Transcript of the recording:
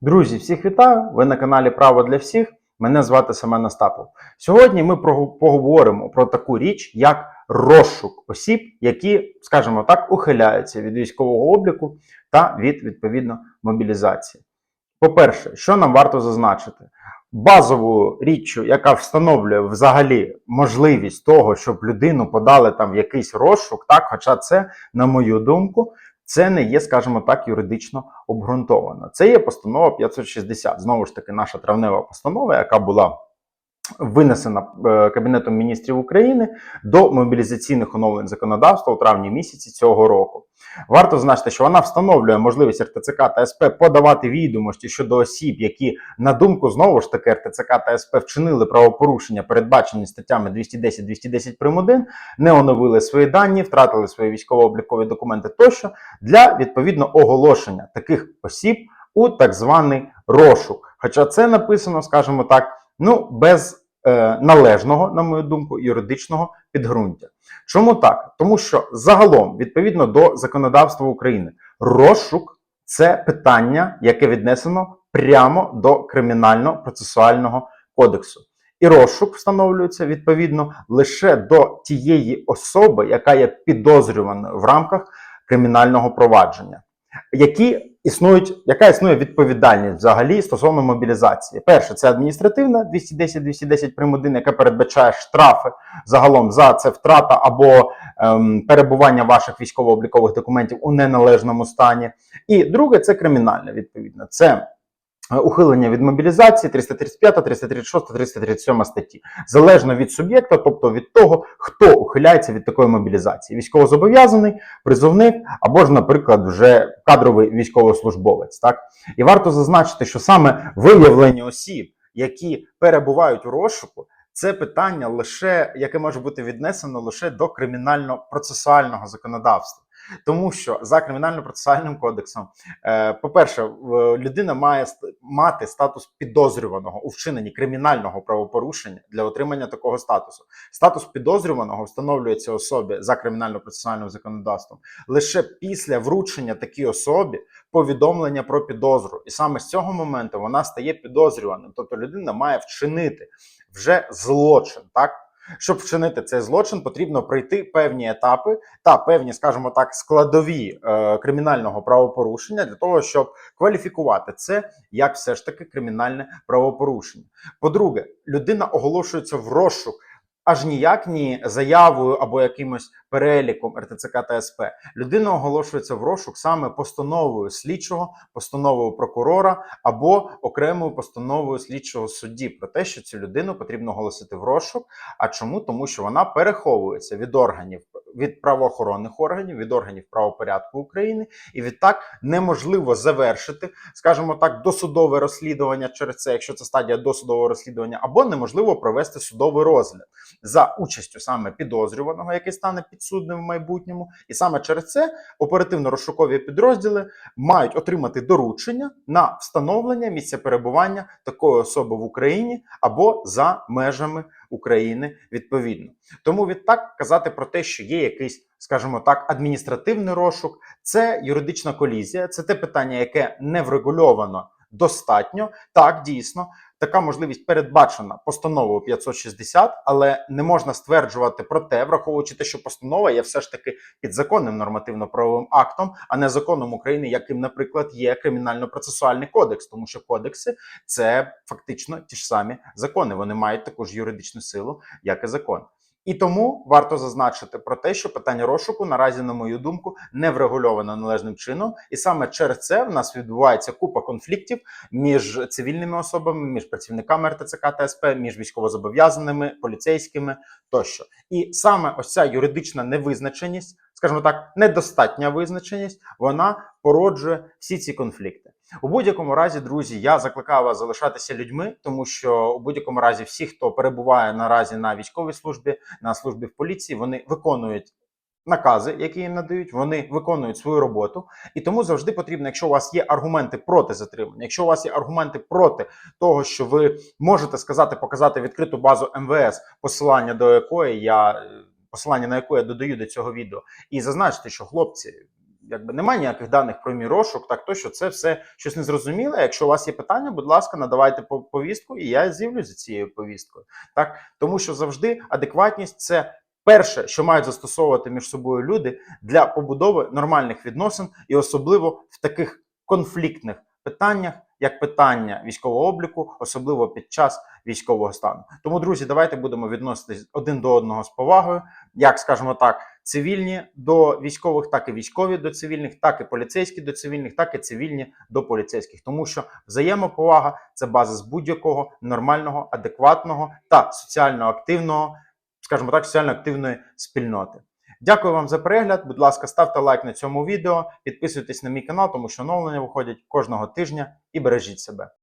Друзі, всіх вітаю! Ви на каналі Право для всіх. Мене звати Семен Остапов. Сьогодні ми поговоримо про таку річ, як розшук осіб, які, скажімо так, ухиляються від військового обліку та від відповідно мобілізації. По-перше, що нам варто зазначити? Базовою річчю, яка встановлює взагалі можливість того, щоб людину подали там в якийсь розшук, так, хоча це, на мою думку, це не є, скажімо так, юридично обґрунтовано. Це є постанова 560. Знову ж таки, наша травнева постанова, яка була винесена е, Кабінетом міністрів України до мобілізаційних оновлень законодавства у травні місяці цього року. Варто значити, що вона встановлює можливість РТЦК та СП подавати відомості щодо осіб, які, на думку знову ж таки, РТЦК та СП вчинили правопорушення, передбачені статтями 210-210 прим. 1, не оновили свої дані, втратили свої військово-облікові документи тощо для відповідно оголошення таких осіб у так званий розшук. Хоча це написано, скажімо так, ну без е, належного, на мою думку, юридичного підґрунтя. Чому так? Тому що загалом, відповідно до законодавства України, розшук це питання, яке віднесено прямо до кримінально-процесуального кодексу. І розшук встановлюється відповідно лише до тієї особи, яка є підозрюваною в рамках кримінального провадження, які існують, яка існує відповідальність взагалі стосовно мобілізації. Перше, це адміністративна 210-210 прим. 1, яка передбачає штрафи загалом за це втрата або ем, перебування ваших військово-облікових документів у неналежному стані. І друге, це кримінальна відповідно. Це ухилення від мобілізації 335, 336, 337 статті, залежно від суб'єкта, тобто від того, хто ухиляється від такої мобілізації: військовозобов'язаний, призовник або ж, наприклад, вже кадровий військовослужбовець. Так і варто зазначити, що саме виявлення осіб, які перебувають у розшуку. Це питання лише яке може бути віднесено лише до кримінально-процесуального законодавства, тому що за кримінально-процесуальним кодексом Е, По-перше, людина має мати статус підозрюваного у вчиненні кримінального правопорушення для отримання такого статусу. Статус підозрюваного встановлюється особі за кримінально-процесуальним законодавством лише після вручення такій особі повідомлення про підозру. І саме з цього моменту вона стає підозрюваним. Тобто людина має вчинити вже злочин, так? Щоб вчинити цей злочин, потрібно пройти певні етапи та певні, скажімо так, складові е, кримінального правопорушення для того, щоб кваліфікувати це як все ж таки кримінальне правопорушення. По-друге, людина оголошується в розшук. Аж ніяк ні заявою або якимось переліком РТЦК та СП. Людина оголошується в розшук саме постановою слідчого, постановою прокурора або окремою постановою слідчого судді про те, що цю людину потрібно оголосити в розшук. А чому? Тому що вона переховується від органів від правоохоронних органів, від органів правопорядку України, і відтак неможливо завершити, скажімо так, досудове розслідування через це, якщо це стадія досудового розслідування, або неможливо провести судовий розгляд за участю саме підозрюваного, який стане підсудним в майбутньому, і саме через це оперативно-розшукові підрозділи мають отримати доручення на встановлення місця перебування такої особи в Україні або за межами України відповідно. Тому відтак казати про те, що є якийсь, скажімо так, адміністративний розшук, це юридична колізія, це те питання, яке не врегульовано достатньо. Так, дійсно, така можливість передбачена постановою 560, але не можна стверджувати про те, враховуючи те, що постанова є все ж таки підзаконним нормативно-правовим актом, а не законом України, яким, наприклад, є кримінально-процесуальний кодекс, тому що кодекси це фактично ті ж самі закони. Вони мають таку ж юридичну силу, як і закон. І тому варто зазначити про те, що питання розшуку наразі, на мою думку, не врегульовано належним чином, і саме через це в нас відбувається купа конфліктів між цивільними особами, між працівниками РТЦК та СП, між військовозобов'язаними, поліцейськими тощо. І саме ось ця юридична невизначеність, скажімо так, недостатня визначеність, вона породжує всі ці конфлікти. У будь-якому разі, друзі, я закликаю вас залишатися людьми, тому що у будь-якому разі всі, хто перебуває наразі на військовій службі, на службі в поліції, вони виконують. Накази, які їм надають, вони виконують свою роботу, і тому завжди потрібно, якщо у вас є аргументи проти затримання, якщо у вас є аргументи проти того, що ви можете сказати, показати відкриту базу МВС, посилання до якої я посилання на яку я додаю до цього відео, і зазначити, що хлопці, якби немає ніяких даних про мій розшук, так то що це все щось незрозуміле. Якщо у вас є питання, будь ласка, надавайте повістку, і я з'явлюсь цією повісткою. Так, тому що завжди адекватність це перше, що мають застосовувати між собою люди для побудови нормальних відносин, і особливо в таких конфліктних питаннях, як питання військового обліку, особливо під час військового стану. Тому, друзі, давайте будемо відноситись один до одного з повагою, як скажімо так, цивільні до військових, так і військові до цивільних, так і поліцейські до цивільних, так і цивільні до поліцейських. Тому що взаємоповага це база з будь-якого нормального, адекватного та соціально активного, скажімо так, соціально активної спільноти. Дякую вам за перегляд. Будь ласка, ставте лайк на цьому відео, підписуйтесь на мій канал, тому що оновлення виходять кожного тижня і бережіть себе.